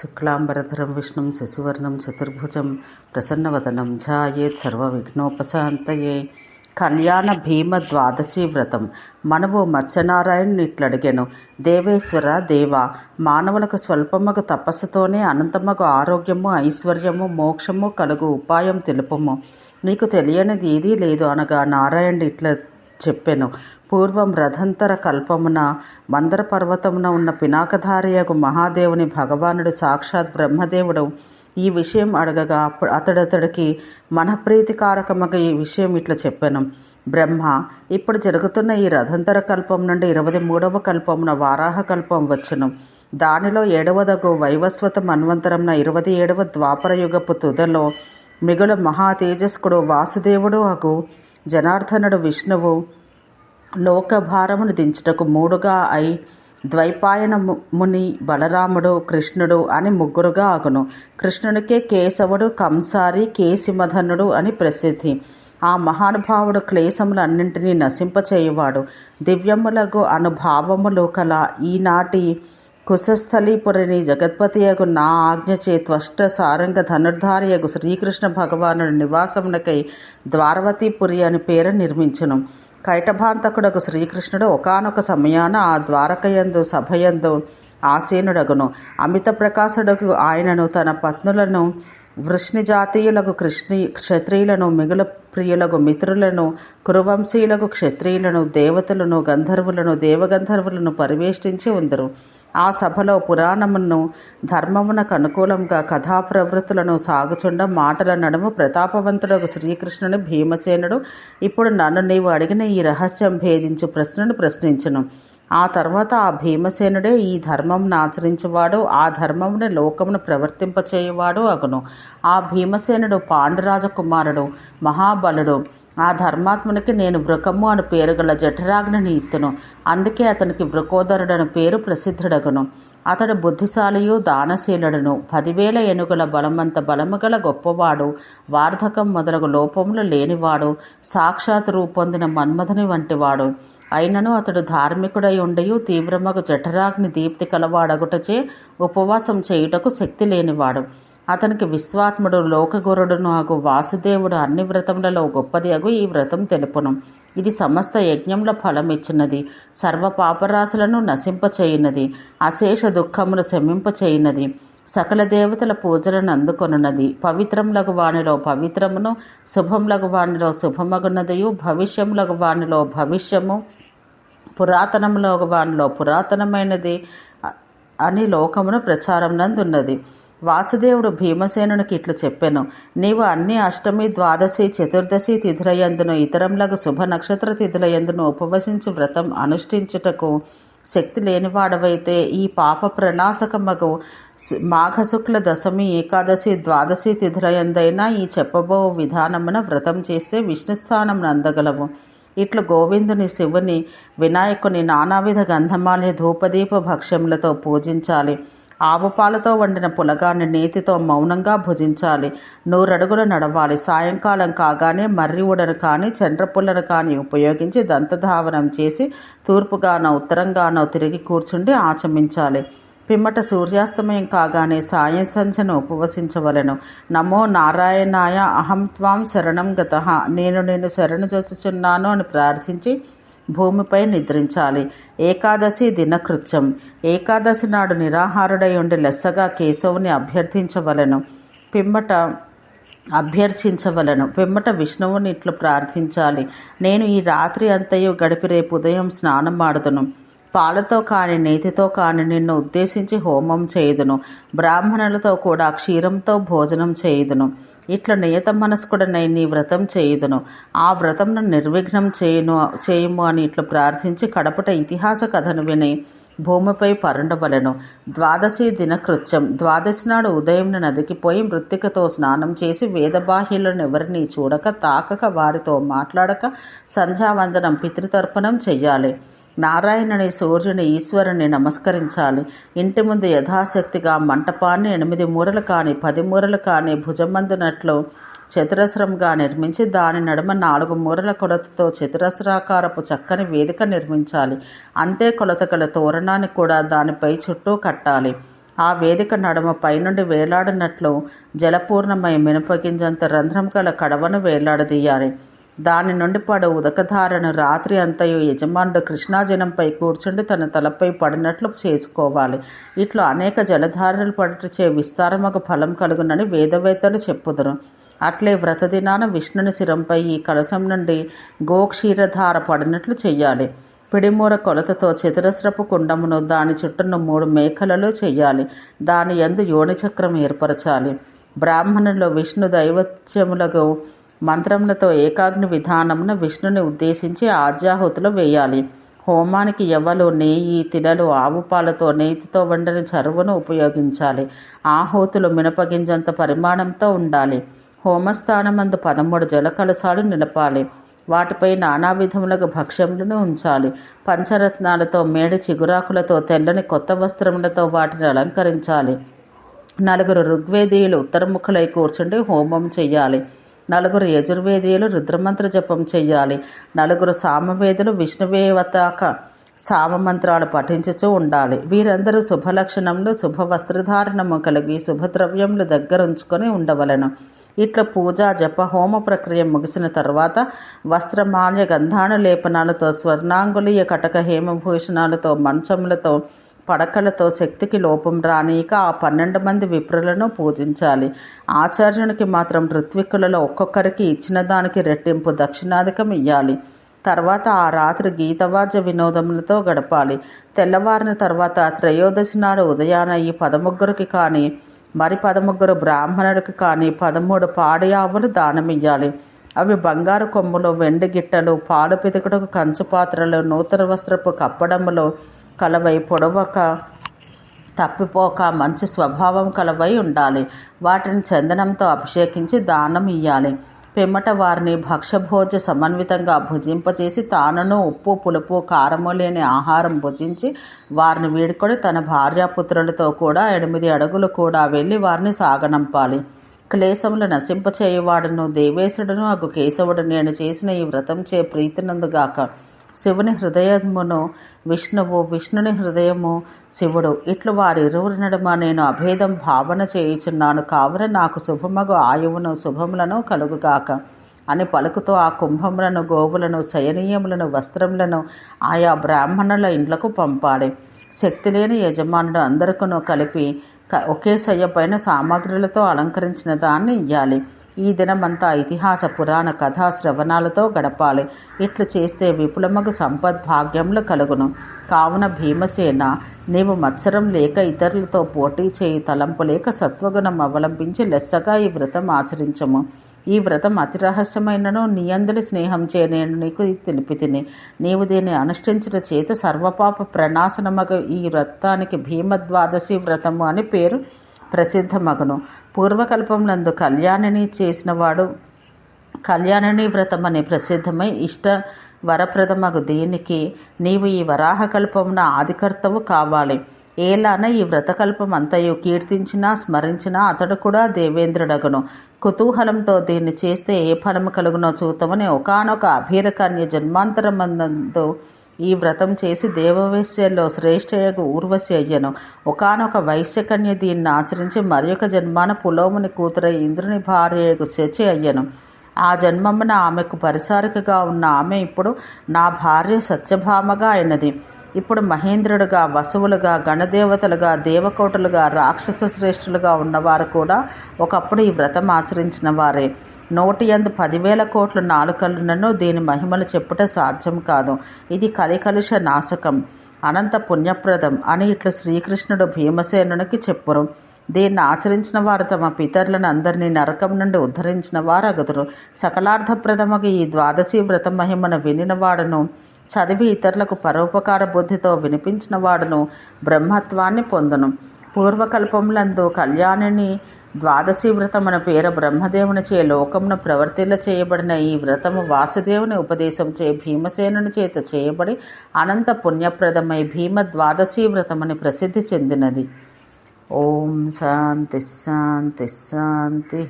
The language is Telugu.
శుక్లాంబరధరం విష్ణుం శశివర్ణం చతుర్భుజం ప్రసన్నవదనం ఝాయేత్ సర్వవిఘ్నోపశాంతయే. కళ్యాణ భీమ ద్వాదశి వ్రతం. మనవు మత్స్యనారాయణుని ఇట్లడిగాను దేవేశ్వర దేవ మానవులకు స్వల్పమగు తపస్సుతోనే అనంతమగు ఆరోగ్యము ఐశ్వర్యము మోక్షము కలుగు ఉపాయం తెలుపము. నీకు తెలియనిది ఏదీ లేదు అనగా నారాయణుడు ఇట్లా చెప్పెను. పూర్వం రథంతర కల్పమున మందర పర్వతమున ఉన్న పినాకధారియగు మహాదేవుని భగవానుడు సాక్షాత్ బ్రహ్మదేవుడు. ఈ విషయం అడగగా అతడతడికి మనఃప్రీతికారకమగ ఈ విషయం ఇట్లా చెప్పాను. బ్రహ్మ ఇప్పుడు జరుగుతున్న ఈ రథంతర కల్పం నుండి ఇరవై మూడవ కల్పమున వారాహ కల్పం వచ్చును. దానిలో ఏడవదగు వైవస్వత మన్వంతరంన ఇరవై ఏడవ ద్వాపరయుగపు తుదలో మిగుల మహా తేజస్కుడు వాసుదేవుడు అగు జనార్దనుడు విష్ణువు లోకభారమును దించుటకు మూడుగా అయి ద్వైపాయణము ముని బలరాముడు కృష్ణుడు అని ముగ్గురుగా ఆగును. కృష్ణునికే కేశవుడు కంసారి కేసిమధనుడు అని ప్రసిద్ధి. ఆ మహానుభావుడు క్లేశములన్నింటినీ నశింపచేయువాడు. దివ్యములకు అనుభావములు కల ఈనాటి కుశస్థలీపురిని జగత్పతియగు నా ఆజ్ఞచే త్వష్ట సారంగ ధనుర్ధారియగు శ్రీకృష్ణ భగవానుడి నివాసమునకై ద్వారవతీపురి అని పేరు నిర్మించును. కైటభాంతకుడకు శ్రీకృష్ణుడు ఒకానొక సమయాన ఆ ద్వారకయందు సభయందు ఆసీనుడగును. అమిత ప్రకాశుడకు ఆయనను తన పత్నులను వృష్ణి జాతీయులకు కృష్ణి క్షత్రియులను మిగుల ప్రియులకు మిత్రులను కురువంశీయులకు క్షత్రియులను దేవతలను గంధర్వులను దేవగంధర్వులను పరివేష్టించి ఉందరు. ఆ సభలో పురాణమును ధర్మమునకు అనుకూలంగా కథా ప్రవృత్తులను సాగుచుండ మాటల నడుము ప్రతాపవంతుడకు శ్రీకృష్ణుని భీమసేనుడు. ఇప్పుడు నన్ను నీవు అడిగిన ఈ రహస్యం భేదించు ప్రశ్నను ప్రశ్నించును. ఆ తర్వాత ఆ భీమసేనుడే ఈ ధర్మంను ఆచరించేవాడు ఆ ధర్మముని లోకమును ప్రవర్తింపచేయువాడు అగును. ఆ భీమసేనుడు పాండురాజ కుమారుడు మహాబలుడు. ఆ ధర్మాత్మునికి నేను వృకము అని పేరు గల జఠరాగ్నని ఇత్తును. అందుకే అతనికి వృకోదరుడను పేరు ప్రసిద్ధుడగును. అతడు బుద్ధిశాలియు దానశీలుడును. పదివేల ఏనుగుల బలమంత బలము గల గొప్పవాడు వార్ధకం మొదలగు లోపములు లేనివాడు సాక్షాత్ రూపొందిన మన్మధుని వంటివాడు. అయినను అతడు ధార్మికుడై ఉండయు తీవ్రమగు జఠరాగ్ని దీప్తి కలవాడగుటచే ఉపవాసం చేయుటకు శక్తి లేనివాడు. అతనికి విశ్వాత్ముడు లోకగురుడును అగు వాసుదేవుడు అన్ని వ్రతములలో గొప్పది అగు ఈ వ్రతం తెలుపును. ఇది సమస్త యజ్ఞముల ఫలమిచ్చినది. సర్వ పాపరాశులను నశింపచేయున్నది అశేష దుఃఖమును శమింపచేయున్నది సకల దేవతల పూజలను అందుకొనున్నది. పవిత్రములగు వానిలో పవిత్రమును శుభములగు వాణిలో శుభమగున్నదియు భవిష్యములగు వానిలో భవిష్యము పురాతనములో వానిలో పురాతనమైనది అని లోకమును ప్రచారం నందున్నది వాసుదేవుడు భీమసేనునికి ఇట్లు చెప్పాను. నీవు అన్ని అష్టమి ద్వాదశి చతుర్దశి తిథులయందును ఇతరంలకు శుభ నక్షత్ర తిథులయందును ఉపవసించి వ్రతం అనుష్ఠించుటకు శక్తి లేనివాడవైతే ఈ పాప ప్రణాశకమగు మాఘశుక్ల దశమి ఏకాదశి ద్వాదశి తిథులయందైనా ఈ చెప్పబో విధానమున వ్రతం చేస్తే విష్ణుస్థానం నందగలవు. ఇట్లు గోవిందుని శివుని వినాయకుని నానావిధ గంధమాల్య ధూపదీప భక్ష్యములతో పూజించాలి. ఆవు పాలతో వండిన పులగాన్ని నేతితో మౌనంగా భుజించాలి. నూరడుగులు నడవాలి. సాయంకాలం కాగానే మర్రి ఉడను కానీ చండ్రపుల్లను కానీ ఉపయోగించి దంతధావనం చేసి తూర్పుగానో ఉత్తరంగానో తిరిగి కూర్చుండి ఆచమించాలి. పిమ్మట సూర్యాస్తమయం కాగానే సాయం సంధ్యను ఉపవసించవలెను. నమో నారాయణాయ అహం త్వాం శరణం గత. నేను నేను శరణు చొచ్చుచున్నాను అని ప్రార్థించి భూమిపై నిద్రించాలి. ఏకాదశి దినకృత్యం. ఏకాదశి నాడు నిరాహారుడై ఉండి లెస్సగా కేశవుని అభ్యర్థించవలెను. పిమ్మట అభ్యర్థించవలను. పిమ్మట విష్ణువుని ఇట్లు ప్రార్థించాలి. నేను ఈ రాత్రి అంతయు గడిపి రేపు ఉదయం స్నానం ఆడుదును పాలతో కాని నేతితో కాని నిన్ను ఉద్దేశించి హోమం చేయుదును. బ్రాహ్మణులతో కూడా క్షీరంతో భోజనం చేయుదును. ఇట్లా నియత మనస్కుడనై నీ వ్రతం చేయుదును. ఆ వ్రతంను నిర్విఘ్నం చేయును చేయుము అని ఇట్లా ప్రార్థించి కడపట ఇతిహాస కథను విని భూమిపై పరుండవలెను. ద్వాదశి దినకృత్యం. ద్వాదశి నాడు ఉదయం నదికి పోయి మృత్తికతో స్నానం చేసి వేదబాహ్యులను ఎవరిని చూడక తాకక వారితో మాట్లాడక సంధ్యావందనం పితృతర్పణం చెయ్యాలి. నారాయణుని సూర్యుని ఈశ్వరుని నమస్కరించాలి. ఇంటి ముందు యథాశక్తిగా మంటపాన్ని ఎనిమిది మూరలు కానీ పది మూరలు కానీ భుజమందునట్లు చతురస్రంగా నిర్మించి దాని నడుమ నాలుగు మూరల కొలతతో చతురస్రాకారపు చక్కని వేదిక నిర్మించాలి. అంతే కొలత గల తోరణాన్ని కూడా దానిపై చుట్టూ కట్టాలి. ఆ వేదిక నడుమ పైనుండి వేలాడినట్లు జలపూర్ణమై మినపగింజంత రంధ్రం గల కడవను వేలాడదీయాలి. దాని నుండి పడు ఉదకధారను రాత్రి అంతయు యజమానుడు కృష్ణాజనంపై కూర్చుండి తన తలపై పడినట్లు చేసుకోవాలి. ఇట్లా అనేక జలధారలు పడుటచే విస్తారమగు ఫలం కలుగునని వేదవేత్తలు చెప్పుదురు. అట్లే వ్రతదినాన విష్ణుని శిరంపై ఈ కలశం నుండి గోక్షీరధార పడినట్లు చెయ్యాలి. పిడిమూర కొలతతో చతురస్రపు కుండమును దాని చుట్టూను మూడు మేకలలో చెయ్యాలి. దాని యందు యోనిచక్రం ఏర్పరచాలి. బ్రాహ్మణుల్లో విష్ణు దైవత్యములకు మంత్రములతో ఏకాగ్ని విధానమున విష్ణుని ఉద్దేశించి ఆజ్యాహుతులు వేయాలి. హోమానికి ఎవలు నెయ్యి తిలలు ఆవు పాలతో నేతితో వండిన చరువును ఉపయోగించాలి. ఆహుతులు మినపగింజంత పరిమాణంతో ఉండాలి. హోమస్థానమందు పదమూడు జల కలసాలు నిలపాలి. వాటిపై నానా విధములకు భక్ష్యములను ఉంచాలి. పంచరత్నాలతో మేడి చిగురాకులతో తెల్లని కొత్త వస్త్రములతో వాటిని అలంకరించాలి. నలుగురు ఋగ్వేదీయులు ఉత్తరముఖులై కూర్చుండి హోమం చేయాలి నలుగురు యజుర్వేదీయులు రుద్రమంత్ర జపం చెయ్యాలి నలుగురు సామవేదులు విష్ణువేవతాక సామమంత్రాలు పఠించుచూ ఉండాలి. వీరందరూ శుభలక్షణములు శుభ వస్త్రధారణము కలిగి శుభద్రవ్యములు దగ్గరుంచుకొని ఉండవలను. ఇట్లా పూజ జప హోమ ప్రక్రియ ముగిసిన తర్వాత వస్త్రమాల్య గంధాను లేపనాలతో స్వర్ణాంగులీయ కటక హేమభూషణాలతో మంచములతో పడకలతో శక్తికి లోపం రానీక ఆ పన్నెండు మంది విప్రులను పూజించాలి. ఆచార్యునికి మాత్రం ఋత్విక్కులలో ఒక్కొక్కరికి ఇచ్చిన దానికి రెట్టింపు దక్షిణాధికం ఇయ్యాలి. తర్వాత ఆ రాత్రి గీతవాద్య వినోదములతో గడపాలి. తెల్లవారిన తర్వాత త్రయోదశి నాడు ఉదయాన ఈ పదముగ్గురికి కానీ మరి పదముగ్గురు బ్రాహ్మణుడికి కానీ పదమూడు పాడి ఆవులు దానమియ్యాలి. అవి బంగారు కొమ్ములు వెండి గిట్టలు పాలు పితుకుటకు కంచు పాత్రలు నూతన వస్త్రపు కప్పడములు కలవై పొడవక తప్పిపోక మంచి స్వభావం కలవై ఉండాలి. వాటిని చందనంతో అభిషేకించి దానం ఇయ్యాలి. పిమ్మట వారిని భక్ష్యభోజ సమన్వితంగా భుజింపచేసి తానును ఉప్పు పులుపు కారము లేని ఆహారం భుజించి వారిని వీడుకొని తన భార్యాపుత్రులతో కూడా ఎనిమిది అడుగులు కూడా వెళ్ళి వారిని సాగనంపాలి. క్లేశములు నశింపచేయవాడును దేవేశుడును అగు కేశవుడు నేను చేసిన ఈ వ్రతం చే ప్రీతినందుగాక. శివుని హృదయమును విష్ణువు విష్ణుని హృదయము శివుడు. ఇట్లు వారిరువురి నడుమ నేను అభేదం భావన చేయుచున్నాను. కావున నాకు శుభమగు ఆయువును శుభములను కలుగుగాక. అని పలుకుతూ ఆ కుంభములను గోవులను శయనీయములను వస్త్రములను ఆయా బ్రాహ్మణుల ఇండ్లకు పంపాలి శక్తి లేని యజమానుడు అందరికను కలిపి ఒకే శయ్య పైన సామాగ్రులతో అలంకరించిన దాన్ని ఇయ్యాలి. ఈ దినమంతా ఇతిహాస పురాణ కథా శ్రవణాలతో గడపాలి. ఇట్లు చేస్తే విపులమగు సంపద్భాగ్యములు కలుగును. కావున భీమసేన నీవు మత్సరం లేక ఇతరులతో పోటీ చేయి తలంపు లేక సత్వగుణం అవలంబించి లెస్సగా ఈ వ్రతం ఆచరించము. ఈ వ్రతం అతి రహస్యమైనను నీ అందరి స్నేహం చే నేను నీకు తెలిపి తిని. నీవు దీన్ని అనుష్ఠించిన చేత సర్వపాప ప్రణాశనమగు ఈ వ్రతానికి భీమద్వాదశి వ్రతము అని పేరు ప్రసిద్ధమగును. పూర్వకల్పంలందు కళ్యాణిని చేసినవాడు కళ్యాణిని వ్రతం అని ప్రసిద్ధమై ఇష్ట వరప్రదమగు దీనికి నీవు ఈ వరాహకల్పమున ఆదికర్తవు కావాలి. ఏలాన ఈ వ్రతకల్పం అంతయు కీర్తించినా స్మరించినా అతడు కూడా దేవేంద్రుడగును. కుతూహలంతో దీన్ని చేస్తే ఏ ఫలము కలుగునో చూతమని ఒకనొక అభీరకాన్య జన్మాంతరమందు ఈ వ్రతం చేసి దేవవేశ్యల్లో శ్రేష్ఠయగు ఊర్వశి అయ్యను. ఒకనొక వైశ్యకన్య దీన్ని ఆచరించి మరొక జన్మాన పులోముని కూతురై ఇంద్రుని భార్యకు శచి అయ్యను. ఆ జన్మమున ఆమెకు పరిచారికగా ఉన్న ఆమె ఇప్పుడు నా భార్య సత్యభామగా అయినది. ఇప్పుడు మహేంద్రుడుగా వసువులుగా గణదేవతలుగా దేవకోటలుగా రాక్షస శ్రేష్ఠులుగా ఉన్నవారు కూడా ఒకప్పుడు ఈ వ్రతం ఆచరించిన వారే. నోటి ఎందు పదివేల కోట్ల నాలుకలునను దీని మహిమలు చెప్పుట సాధ్యం కాదు. ఇది కలికలుష నాశకం అనంత పుణ్యప్రదం అని ఇట్లా శ్రీకృష్ణుడు భీమసేనునికి చెప్పురు. దీన్ని ఆచరించిన వారు తమ పితరులను అందరినీ నరకం నుండి ఉద్ధరించిన వారు అగుదురు సకలార్థప్రదమగు ఈ ద్వాదశి వ్రత మహిమను వినినవాడును. చదివి ఇతరులకు పరోపకార బుద్ధితో వినిపించిన వాడును బ్రహ్మత్వాన్ని పొందును. పూర్వకల్పములందు కళ్యాణిని ద్వాదశి వ్రతమున పేర బ్రహ్మదేవుని చే లోకమున ప్రవర్తిల్ల చేయబడిన ఈ వ్రతము వాసుదేవుని ఉపదేశం చే భీమసేనుని చేత చేయబడి అనంత పుణ్యప్రదమై భీమ ద్వాదశి వ్రతమని ప్రసిద్ధి చెందినది. ఓం శాంతి శాంతి శాంతి.